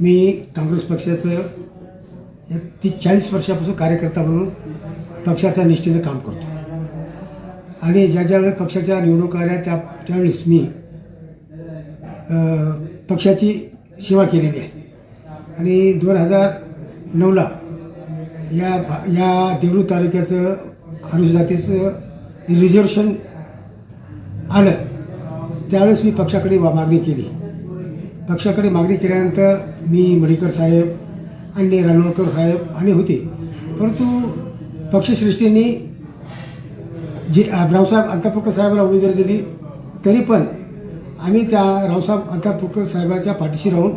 मी काँग्रेस पक्षाचं तीस चाळीस वर्षापासून कार्यकर्ता म्हणून पक्षाच्या निष्ठेनं काम करतो. आणि ज्या ज्यावेळेस पक्षाच्या निवडणुका आल्या त्या त्यावेळेस मी पक्षाची सेवा केलेली आहे. आणि दोन हजार नऊला या भा- या देवळू तालुक्याचं अनुसूचित रिझर्वेशन आलं त्यावेळेस मी पक्षाकडे वा- मागणी केली. पक्षाकडे मागणी केल्यानंतर मी मडीकर साहेब आणि रानोळकर साहेब आणि होते. परंतु पक्षश्रेष्ठींनी जे रावसाहेब अंतापूरकर साहेबाला उमेदवारी दिली तरी पण आम्ही त्या रावसाहेब अंतापूरकर साहेबाच्या पाठीशी राहून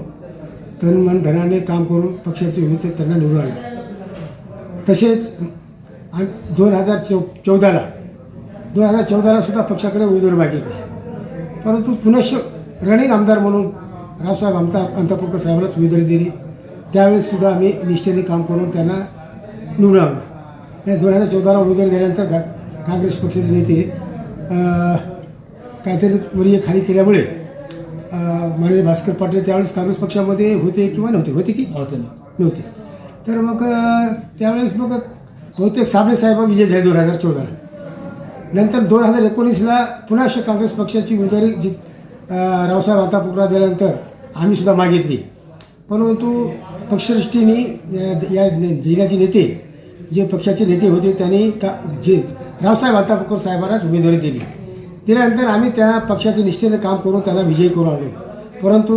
तन मन धनाने काम करून पक्षाचे विरुद्ध त्यांना निवडून आणलं. तसेच दोन हजार चौ चौदाला दोन हजार चौदाला सुद्धा पक्षाकडे उमेदवारी मागितली. परंतु पुनश्च रनिंग आमदार म्हणून रावसाहेब आमता अंतापूरकर साहेबांनाच उमेदवारी दिली. त्यावेळेस सुद्धा आम्ही निष्ठेने काम करून त्यांना निवडून आणलो आणि दोन हजार चौदाला उमेदवारी दिल्यानंतर काँग्रेस पक्षाचे नेते काहीतरी वरीय खाली केल्यामुळे माननीय भास्कर पाटील त्यावेळेस काँग्रेस पक्षामध्ये होते किंवा नव्हते? होते की? नव्हते तर मग त्यावेळेस मग बहुतेक साबळे साहेब विजय झाले दोन हजार चौदाला. नंतर दोन हजार एकोणीसला पुन्हा काँग्रेस पक्षाची उमेदवारी जी रावसाहेब आता दिल्यानंतर आम्ही सुद्धा मागितली. परंतु पक्षदृष्टीने या जिल्ह्याचे नेते जे पक्षाचे नेते होते त्यांनी का जे रावसाहेब अंतापूरकर साहेबांनाच उमेदवारी दिली. दिल्यानंतर आम्ही त्या पक्षाचे निष्ठेने काम करून त्यांना विजयी करून आलो परंतु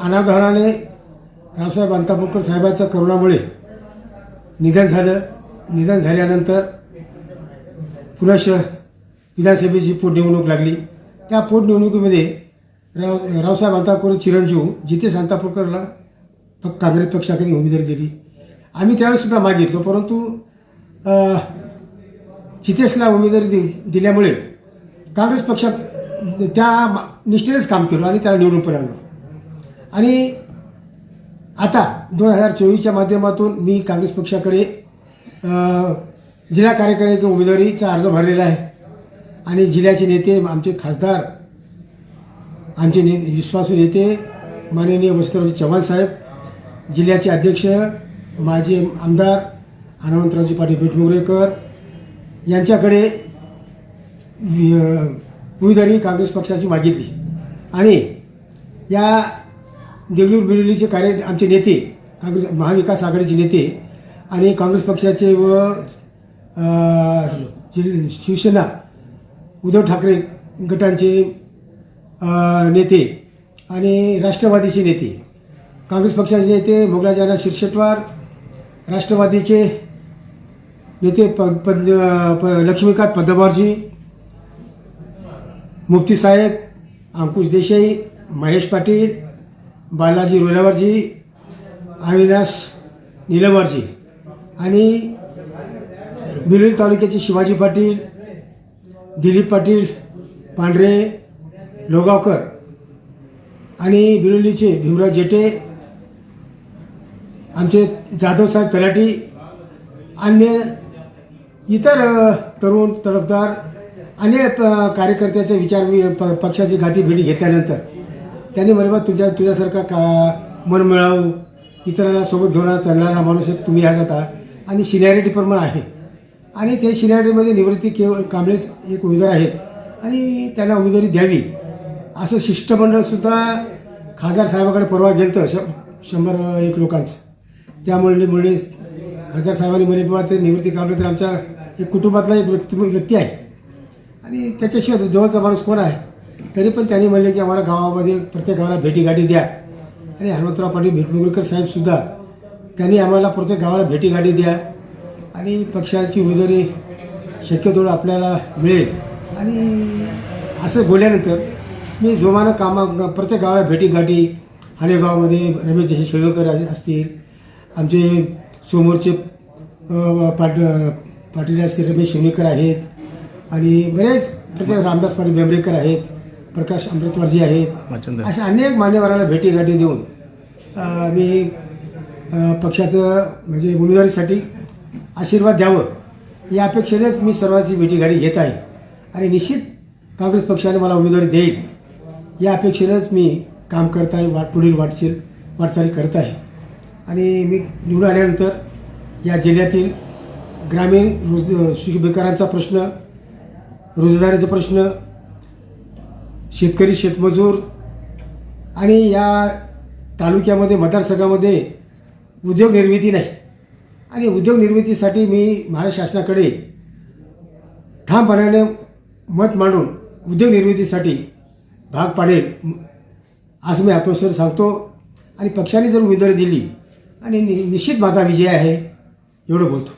अनाधाराने रावसाहेब अंतापूरकर साहेबांच्या करोनामुळे निधन झालं. निधन झाल्यानंतर पुनश विधानसभेची पोटनिवडणूक लागली. त्या पोटनिवडणुकीमध्ये राव रावसाहेब अंतापूर चिरंजीव जितेश अंतापूरकरला काँग्रेस पक्षाकडे उमेदवारी दिली आम्ही त्यावेळेसुद्धा मागितलो परंतु जितेशला उमेदवारी दि दिल्यामुळे काँग्रेस पक्षात त्या मा- निष्ठेनेच काम केलं आणि त्याला निवडून पण आणलो. आणि आता दोन हजार चोवीसच्या माध्यमातून मी काँग्रेस पक्षाकडे जिल्हा कार्यकारिणी उमेदवारीचा अर्ज भरलेला आहे. आणि जिल्ह्याचे नेते आमचे खासदार आमचे ने विश्वासू नेते माननीय वसंतरावजी चव्हाण साहेब जिल्ह्याचे अध्यक्ष माजी आमदार हनुमंतरावजी पाटील बेटमुगरेकर यांच्याकडे उमेदवारी काँग्रेस पक्षाची मागितली. आणि या देगलूर बिडोलीचे कार्य आमचे नेते काँग्रेस महाविकास आघाडीचे नेते आणि काँग्रेस पक्षाचे व शिवसेना उद्धव ठाकरे गटांचे नेते आणि राष्ट्रवादीचे नेते. काँग्रेस पक्षाचे नेते मोगलाजाना शिरशेटवार राष्ट्रवादीचे नेते प पद प लक्ष्मीकांत पद्मवारजी मुफ्ती साहेब अंकुश देसाई महेश पाटील बालाजी रोलावरजी अविनाश निलमरजी आणि बिलोली तालुक्याचे शिवाजी पाटील दिलीप पाटील पांढरे लोगावकर आणि बिलोलीचे भीमराव जेटे आमचे जाधवसाहेब तलाठी अन्य इतर तरुण तडफदार अनेक कार्यकर्त्याचे विचार प पक्षाची गाठी भेटी घेतल्यानंतर त्यांनी म्हणे बा तुझ्या तुझ्यासारखा का मन मिळावू? इतरांना सोबत घेऊन चालणारा माणूस एक तुम्ही ह्याच आता. आणि सिनियरिटी पण आहे. आणि ते सिनियरिटीमध्ये निवृत्ती केवळ कांबळेच एक उमेदवार आहेत. आणि त्यांना उमेदवारी द्यावी. असं शिष्टमंडळसुद्धा खासदार साहेबाकडे परवा गेलं तर शं शंभर एक लोकांचं. त्यामुळे मुळे खासदार साहेबांनी म्हणे किंवा ते निवृत्ती काढलं तर आमच्या एक कुटुंबातला एक व्यक्ती व्यक्ती आहे. आणि त्याच्याशिवाय जवळचा माणूस कोण आहे? तरी पण त्यांनी म्हणले की आम्हाला गावामध्ये प्रत्येक गावाला भेटीगाठी द्या. आणि हनुमंतराव पाटील भेटमुगुरकर साहेबसुद्धा त्यांनी आम्हाला प्रत्येक गावाला भेटीगाठी द्या. आणि पक्षाची उमेदवारी शक्यतो आपल्याला मिळेल. आणि असं बोलल्यानंतर मी जोमानं कामा प्रत्येक गावाला भेटीगाठी हाणेगावामध्ये रमेश जसे शेळकर असतील. आमचे समोरचे पाट पाटील असतील रमेश शिवणेकर आहेत. आणि बरेच प्रत्येक रामदास पाटील बेंबरेकर आहेत प्रकाश अमृतवारजी आहेत. अशा अनेक मान्यवरांना भेटीगाठी देऊन मी पक्षाचं म्हणजे उमेदवारीसाठी आशीर्वाद द्यावं या अपेक्षेनेच मी सर्वांची भेटीगाठी घेत आहे. आणि निश्चित काँग्रेस पक्षाने मला उमेदवारी देईल. या अपेक्षेनेच मी काम करत आहे वाट पुढील वाटशील वाटचाली करत आहे. आणि मी निवडून आल्यानंतर या जिल्ह्यातील ग्रामीण रोज बेकारांचा प्रश्न रोजगाराचा प्रश्न शेतकरी शेतमजूर आणि या तालुक्यामध्ये मतदारसंघामध्ये उद्योग निर्मिती नाही. आणि उद्योग निर्मितीसाठी मी महाराष्ट्र शासनाकडे ठामपणाने मत मांडून उद्योग निर्मितीसाठी भाग पाडेल. असं मी आत्मविश्वास सांगतो. आणि पक्षाने जर उमेदवारी दिली आणि नि निश्चित माझा विजय आहे एवढं बोलतो.